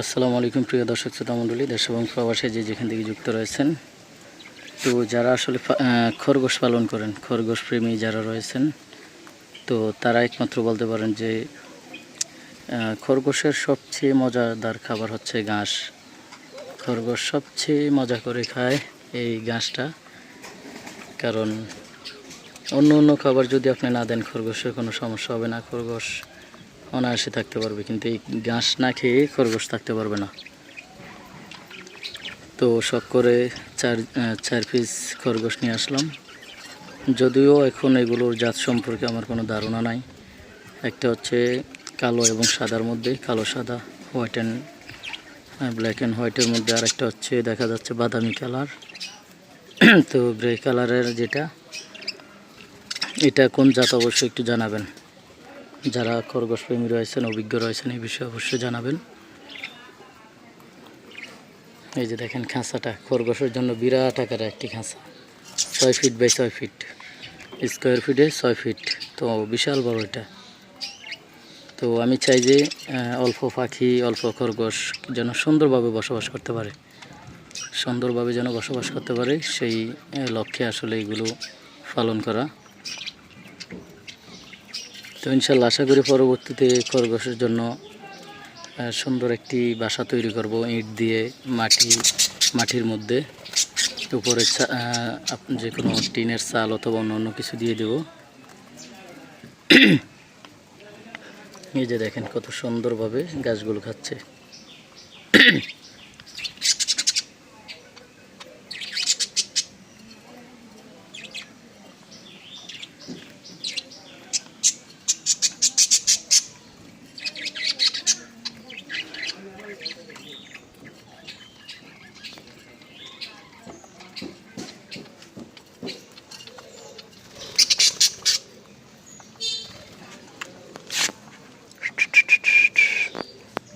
আসসালামু আলাইকুম, প্রিয় দর্শক শ্রোতা মণ্ডলী, দেশ এবং প্রবাসে যে যেখান থেকে যুক্ত রয়েছেন। তো যারা আসলে খরগোশ পালন করেন, খরগোশ প্রেমী যারা রয়েছেন, তো তারা একমাত্র বলতে পারেন যে খরগোশের সবচেয়ে মজাদার খাবার হচ্ছে ঘাস। খরগোশ সবচেয়ে মজা করে খায় এই ঘাসটা। কারণ অন্য অন্য খাবার যদি আপনি না দেন, খরগোশের কোনো সমস্যা হবে না। খরগোশ অনায়াসে থাকতে পারবে, কিন্তু এই ঘাস না খেয়ে খরগোশ থাকতে পারবে না। তো শখ করে চার চার পিস খরগোশ নিয়ে আসলাম। যদিও এখন এগুলোর জাত সম্পর্কে আমার কোনো ধারণা নাই। একটা হচ্ছে কালো এবং সাদার মধ্যে, কালো, সাদা হোয়াইট অ্যান্ড ব্ল্যাক অ্যান্ড হোয়াইটের মধ্যে, আর একটা হচ্ছে দেখা যাচ্ছে বাদামি কালার। তো গ্রে কালারের যেটা, এটা কোন জাত অবশ্যই একটু জানাবেন। যারা খরগোশ প্রেমী রয়েছেন, অভিজ্ঞ রয়েছেন, এই বিষয়ে অবশ্যই জানাবেন। এই যে দেখেন খাঁচাটা খরগোশের জন্য বিরাট আকারের একটি খাঁচা। ছয় ফিট বাই ছয় ফিট। স্কোয়ার ফিটে ছয় ফিট। তো বিশাল বড় এটা। তো আমি চাই যে অল্প পাখি, অল্প খরগোশ যেন সুন্দরভাবে বসবাস করতে পারে। সুন্দরভাবে যেন বসবাস করতে পারে, সেই লক্ষ্যে আসলে এগুলো পালন করা তো ইনশাল্লাহ আশা করি পরবর্তীতে খরগোশের জন্য সুন্দর একটি বাসা তৈরি করব ইট দিয়ে, মাটি, মাটির মধ্যে। উপরে যে কোনো টিনের চাল অথবা অন্য অন্য কিছু দিয়ে দেব। এই যে দেখেন কত সুন্দরভাবে গাছগুলো খাচ্ছে।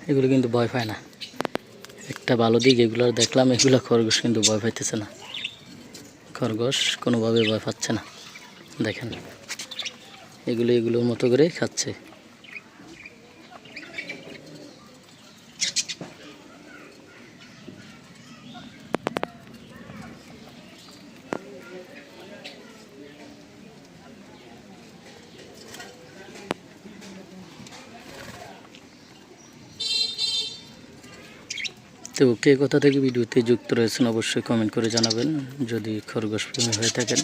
এগুলো কিন্তু ভয় পায় না। একটা ভালো দিক, এগুলো দেখলাম, এগুলো খরগোশ কিন্তু ভয় পাইতেছে না। খরগোশ কোনোভাবে ভয় পাচ্ছে না। দেখেন। এগুলো এগুলোর মতো করে খাচ্ছে। তো কে কথা থেকে ভিডিওতে যুক্ত রয়েছেন অবশ্যই কমেন্ট করে জানাবেন। যদি খরগোশ প্রেমী হয়ে থাকেন।